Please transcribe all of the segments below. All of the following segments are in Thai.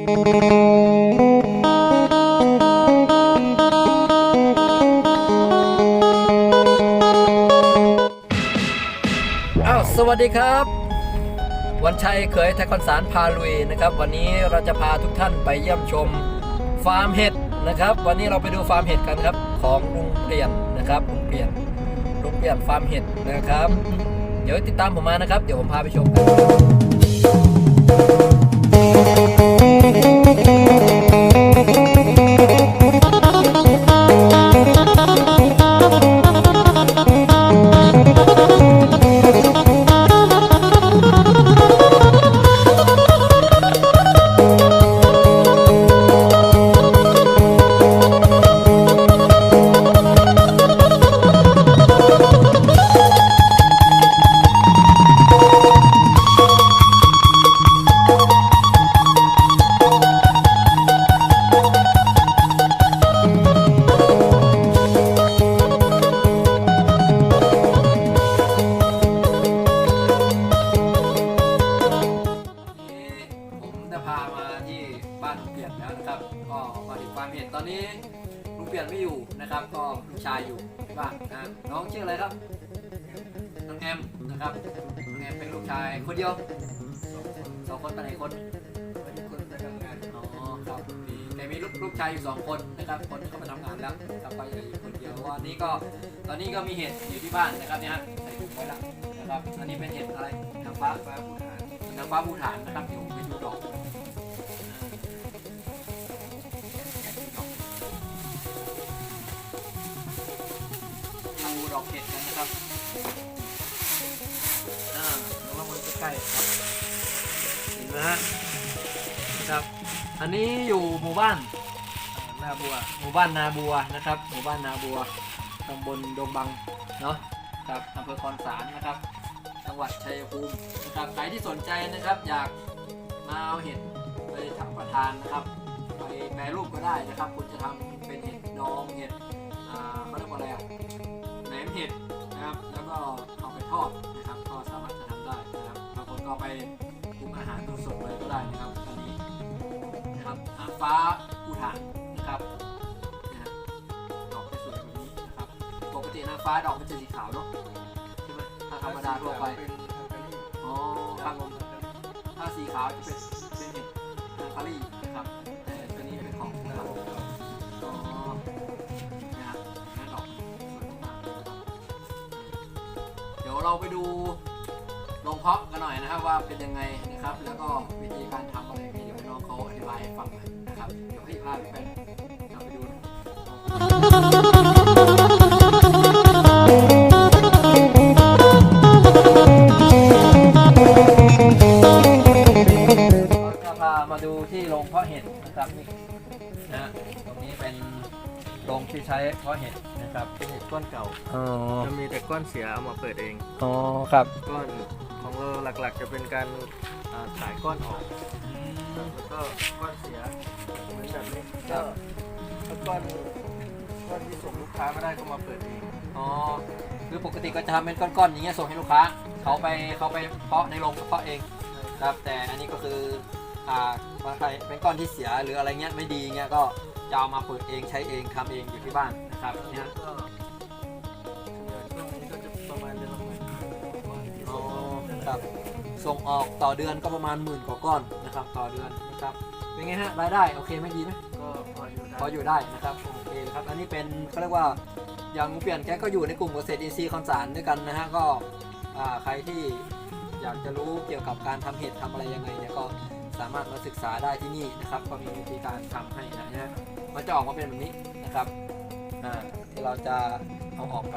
อ้าวสวัสดีครับ วันชัยเขยไทยคอนสารพาลุยนะครับ วันนี้เราจะพาทุกท่านไปเยี่ยมชมฟาร์มเห็ดนะครับ วันนี้เราไปดูฟาร์มเห็ดกันครับของลุงเปลี่ยนนะครับลุงเปลี่ยนลุงเปลี่ยนฟาร์มเห็ดนะครับ เดี๋ยวติดตามผมมานะครับ เดี๋ยวผมพาไปชมกัน นะครับก็ลูกชายอยู่ที่บ้านนะน้องชื่ออะไรครับน้องแอมนะครับน้องแอมเป็นลูกชายคนเดียวสองคนไปไหนคนคนไปทำงานอ๋อครับมีแต่มีลูกลูกชายอยู่สองคนนะครับคนก็ไปทำงานแล้วกลับไปอยู่คนเดียววันนี้ก็ตอนนี้ก็มีเห็ดอยู่ที่บ้านนะครับเนี่ยฮะใส่ถุงไว้แล้วนะครับอันนี้เป็นเห็ดอะไรนางฟ้าฟ้าภูฐานนางฟ้าภูฐานนะครับเดี๋ยวผมไปดูดอก อกเห็ดกันนะครับอ่าแล้วมาบนใกล้ๆครับเห็นไหมฮะนะครับ อันนี้อยู่หมู่บ้านนาบัว หมู่บ้านนาบัวนะครับ หมู่บ้านนาบัวตำบลดงบังเนาะครับอำเภอคอนสารนะครับ จังหวัดชัยภูมินะครับใครที่สนใจนะครับ อยากมาเอาเห็ดไปทำประทานนะครับ ไปแปรรูปก็ได้นะครับ คุณจะทำ แหนมเห็ดนะครับ แล้วก็เอาไปทอดนะครับ ก็สามารถจะทำได้นะครับบางคนก็เอาไปปรุงอาหารสดๆเลยก็ได้นะครับอันนี้นะครับนางฟ้าภูฐานนะครับนะฮะดอกจะสวยแบบนี้นะครับปกตินางฟ้าดอกมันจะสีขาวเนาะใช่ไหมถ้าธรรมดาทั่วไปอ๋อครับผมถ้าสีขาวจะเป็นเป็นเห็ดนาคารีนะครับ ดี๋ยวเราไปดูโรงเพาะกันหน่อยนะครับว่าเป็นยังไงนะครับ แล้วก็วิธีการทำอะไรเดี๋ยวน้องเขาอธิบายให้ฟังหน่อยนะครับเดี๋ยวให้พาไปเป็นเราไปดูนะก็จะพามาดูที่โรงเพาะเห็ดนะครับนี่นะตรงนี้เป็นโรงที่ใช้เพาะเห็ด ครับเป็นเห็ดก้อนเก่าอ๋อจะมีแต่ก้อนเสียเอามาเปิดเอง อ๋อครับ ก้อนของเราหลักๆ จะเป็นการอ่าขายก้อนออกครับแล้วก็ก้อนเสียเหมือนแบบนี้ก็ถ้าก้อนก้อนที่ส่งลูกค้าไม่ได้ก็มาเปิดเองอ๋อคือปกติก็จะทำเป็นก้อนๆอย่างเงี้ยส่งให้ลูกค้า เขาไปเขาไปเพาะในโรงเพาะเองครับแต่อันนี้ก็คืออ่าบางใครเป็นก้อนที่เสียหรืออะไรเงี้ยไม่ดีเงี้ยก็จะเอามาเปิดเองใช้เองทำเองอยู่ที่บ้านนะ ครับอันเนี่นี้ยก็ส่วนใหญ่ช่วงนี้ก็จะประมาณเดือนละหมื่นก้อนที่อ๋ส่องครับ ส่งออกต่อเดือนก็ประมาณหมื่นกว่าก้อนนะครับ ต่อเดือนนะครับ เป็นไงฮะรายได้โอเคไหมดีไหม ก็พออยู่ได้พออยู่ได้นะครับโอเคนะครับอันนี้เป็นเขาเรียกว่าอย่างลุงเปลี่ยนแกก็อยู่ในกลุ่มเกษตรอินทรีย์คอนสารด้วยกันนะฮะก็อ่าใครที่อยากจะรู้เกี่ยวกับการทำเห็ดทำอะไรยังไงเนี่ยก็สามารถมาศึกษาได้ที่นี่นะครับก็มีวิธีการทำให้นะฮะมันจะออกมาเป็นแบบนี้นะครับ อ่าที่เราจะเอาออกไป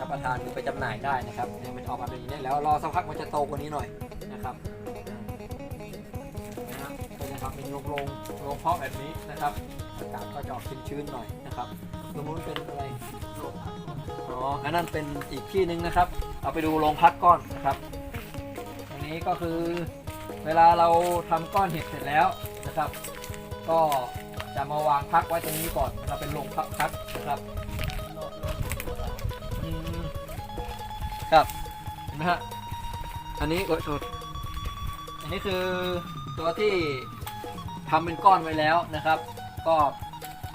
รับประทานหรือไปจำหน่ายได้นะครับเนี่ยมันออกมาเป็นอย่างนี้แล้วรอสักพักมันจะโตกว่านี้หน่อยนะครับนะครับก็จะทำเป็นโรงโรงโรงเพาะแบบนี้นะครับอากาศก็จะออกชื้นๆหน่อยนะครับตรงนู้นเป็นอะไรอ๋ออันนั้นเป็นอีกที่หนึ่งนะครับ เอาไปดูโรงพักก้อนนะครับอันนี้ก็คือเวลาเราทำก้อนเห็ดเสร็จแล้วนะครับ ก็ จะมาวางพักไว้ตรงนี้ก่อนนะครับเป็นโรงพักพักนะครับอืมครับเห็นไหมฮะอันนี้โอ้ยโทษอันนี้คือตัวที่ทำเป็นก้อนไว้แล้วนะครับ ก็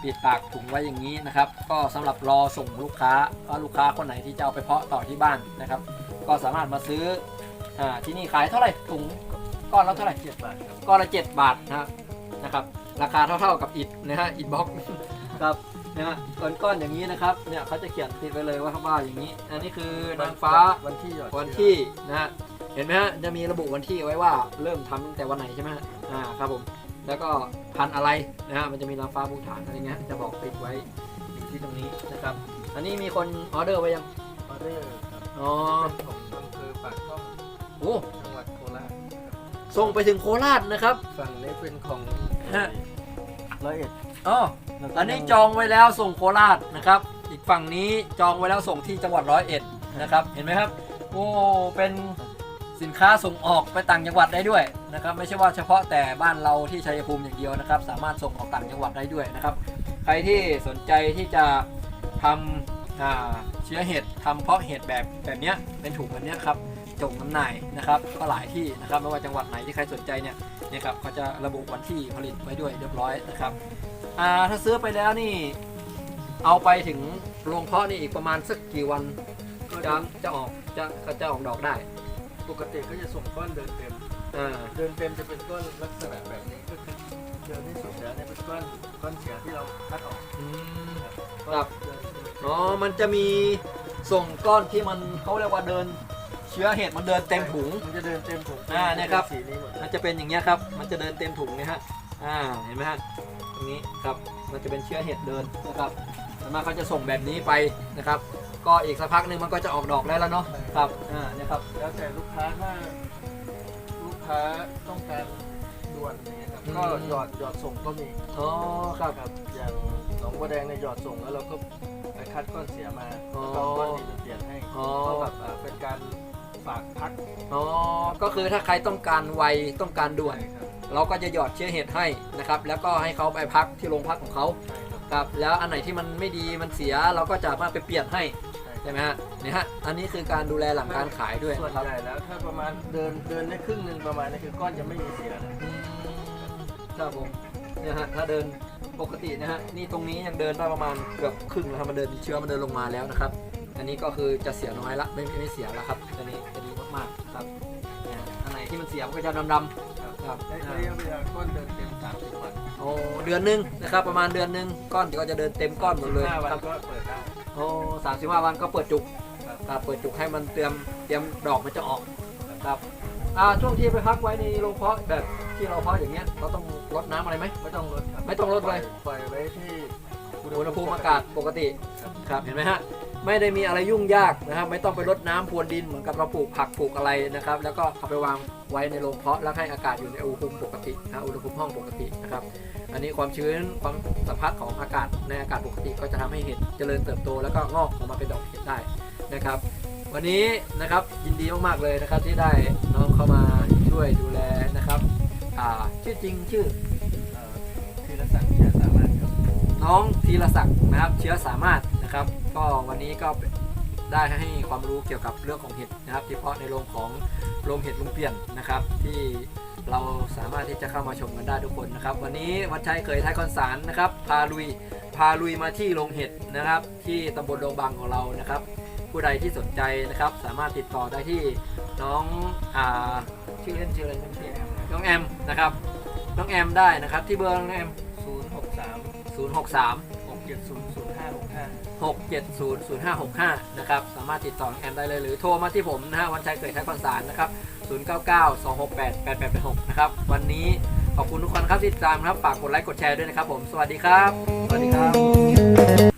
ปิดปากถุงไว้อย่างนี้นะครับ ก็สำหรับรอส่งลูกค้าว่าลูกค้าคนไหนที่จะเอาไปเพาะต่อที่บ้านนะครับ ก็สามารถมาซื้ออ่าที่นี่ขายเท่าไหร่ถุงก้อนละเท่าไหร่ เจ็ดบาทครับก้อนละ 7 บาทนะครับ นะครับราคาเท่าๆกับอิฐนะฮะอิฐบล็อกครับนะฮะก้อนก้อนๆอย่างนี้นะครับเนี่ยเขาจะเขียนติดไว้เลยว่าว่าอย่างนี้ อันนี้คือนางฟ้าวันที่หยอดวันที่นะฮะเห็นไหมฮะจะมีระบุวันที่ไว้ว่าเริ่มทำตั้งแต่วันไหนใช่ไหมฮะอ่าครับผมแล้วก็พันธุ์อะไรนะฮะมันจะมีนางฟ้าภูฐานอะไรเงี้ยจะบอกติดไว้อยู่ที่ตรงนี้นะครับ อันนี้มีคนออเดอร์ไว้ยังออเดอร์ครับอ๋อเป็นของอำเภอปากช่องโอ้ ส่งไปถึงโคราชนะครับฝั่งนี้เป็นของฮะร้อยเอ็ดอ๋ออันนี้จองไว้แล้วส่งโคราชนะครับ อีกฝั่งนี้จองไว้แล้วส่งที่จังหวัดร้อยเอ็ดนะครับ เห็นไหมครับ โอ้ เป็นสินค้าส่งออกไปต่างจังหวัดได้ด้วยนะครับ ไม่ใช่ว่าเฉพาะแต่บ้านเราที่ชัยภูมิอย่างเดียวนะครับ สามารถส่งออกต่างจังหวัดได้ด้วยนะครับ ใครที่สนใจที่จะทำอ่าเชื้อเห็ดทำเพาะเห็ดแบบแบบเนี้ยเป็นถุงแบบเนี้ยครับ จงน้ำหน่ายนะครับ ก็หลายที่นะครับไม่ว่าจังหวัดไหนที่ใครสนใจเนี่ยเนี่ยครับเขาจะระบุวันที่ผลิตไว้ด้วยเรียบร้อยนะครับอ่าถ้าซื้อไปแล้วนี่เอาไปถึงโรงเพาะนี่อีกประมาณสักกี่วันจะจะออกจะก็จะออกดอกได้ ปกติก็จะส่งก้อนเดินเต็มอ่าเดินเต็มจะเป็นก้อนลักษณะแบบนี้ก็คือเดินที่สุดแล้วเนี่ยเป็นก้อนก้อนเสียที่เราคัดออกอืมครับครับเดินเต็มอ๋อมันจะมีส่งก้อนที่มันเขาเรียกว่าเดิน เชื้อเห็ดมันเดินเต็มถุง มันจะเดินเต็มถุงอ่าเนี่ยครับ สีนี้หมดมันจะเป็นอย่างเงี้ยครับ มันจะเดินเต็มถุงเนี่ยฮะ อ่า เห็นไหมฮะ ตรงนี้ครับ มันจะเป็นเชื้อเห็ดเดินนะครับส่วนมากเขาจะส่งแบบนี้ไปนะครับ ก็อีกสักพักหนึ่งมันก็จะออกดอกได้แล้วเนาะ ครับ อ่า เนี่ยครับ แล้วแต่ลูกค้าถ้าลูกค้าต้องการด่วนอย่างเงี้ยครับอืม ก็หยอดหยอดส่งก็มีอ๋อ ครับ ครับอย่างหนองบัวแดงในยหยอดส่งแล้วเราก็ไปคัดก้อนเสียมาอ๋อแล้วก็ก้อนดีมาเปลี่ยนให้อ๋อ ก็แบบอ่าเป็นการ ฝากพักอ๋อ ก็คือถ้าใครต้องการไวต้องการด่วนใช่ครับเราก็จะหยอดเชื้อเห็ดให้นะครับ แล้วก็ให้เขาไปพักที่โรงพักของเขาใช่ครับครับ แล้วอันไหนที่มันไม่ดีมันเสียเราก็จะมาไปเปลี่ยนให้ใช่ใช่ไหมฮะเนี่ยฮะ อันนี้คือการดูแลหลังการขายด้วยส่วนครับใหญ่แล้วถ้าประมาณเดินเดินได้ครึ่งหนึ่งประมาณนี้คือก้อนจะไม่มีเสียนะอืมครับผมเนี่ยฮะถ้าเดินปกตินะฮะนี่ตรงนี้ยังเดินได้ประมาณเกือบครึ่งแล้วครับมันเดินเชื้อมันเดินลงมาแล้วนะครับ อันนี้ก็คือจะเสียน้อยละไม่ไม่ไม่เสียแล้วครับอันนี้จะดีมากๆครับเนี่ยอันไหนที่มันเสียมันก็จะดำๆครับในอ่าระยะเวลาก้อนเดินเต็มสามสิบวันโอ้เดือนหนึงนะครับประมาณเดือนหนึงก้อนเดี๋ยวก็จะเดินเต็มก้อนหมดเลยห้าวันครับก็เปิดได้โอ้สามสิบห้าวันก็เปิดจุกครับครับเปิดจุกให้มันเตรียมเตรียมดอกมันจะออกครับอ่าช่วงที่ไปพักไว้ในโรงเพาะแบบที่เราเพาะอย่างเงี้ยเราต้องรดน้ำอะไรไหมไม่ต้องลดครับไม่ต้องลดเลยปล่อยไว้ที่อุณหภูมิอากาศปกติครับครับเห็นไหมฮะ ไม่ได้มีอะไรยุ่งยากนะครับ ไม่ต้องไปรดน้ำพรวนดินเหมือนกับเราปลูกผักปลูกอะไรนะครับ แล้วก็เอาไปวางไว้ในโรงเพาะแล้วให้อากาศอยู่ในอุณหภูมิปกตินะอุณหภูมิห้องปกตินะครับ อันนี้ความชื้นความสัมผัสของอากาศในอากาศปกติก็จะทำให้เห็ดเจริญเติบโตแล้วก็งอกออกมาเป็นดอกเห็ดได้นะครับ วันนี้นะครับยินดีมากๆเลยนะครับที่ได้น้องเข้ามาช่วยดูแลนะครับอ่าชื่อจริงชื่อเอ่อทีละสักดิ์ที่สามารถครับน้องธีรศักดิ์นะครับเชื้อสามารถ นะครับ ก็วันนี้ก็ได้ให้ความรู้เกี่ยวกับเรื่องของเห็ดนะครับเฉพาะในโรงของโรงเห็ดลุงเปลี่ยนนะครับ ที่เราสามารถที่จะเข้ามาชมกันได้ทุกคนนะครับ วันนี้วัดชัยเคยไทยคอนสารนะครับ พาลุยพาลุยมาที่โรงเห็ดนะครับ ที่ตำบลดงบางของเรานะครับ ผู้ใดที่สนใจนะครับ สามารถติดต่อได้ที่น้องอ่าชื่อเล่นชื่ออะไรนะพี่น้องแอมนะครับน้องแอมได้นะครับ ที่เบอร์น้องแอมศูนย์หกสาม063 หกเจ็ดศูนย์ศูนย์ห้าหกห้า6700565 นะครับ สามารถติดต่อน้องแอมได้เลย หรือโทรมาที่ผมนะฮะวันชัยเกิดใช้ประสานนะครับ 0992688886 นะครับ วันนี้ขอบคุณทุกคนครับที่ติดตามครับ ฝากกดไลค์กดแชร์ด้วยนะครับผม สวัสดีครับ สวัสดีครับ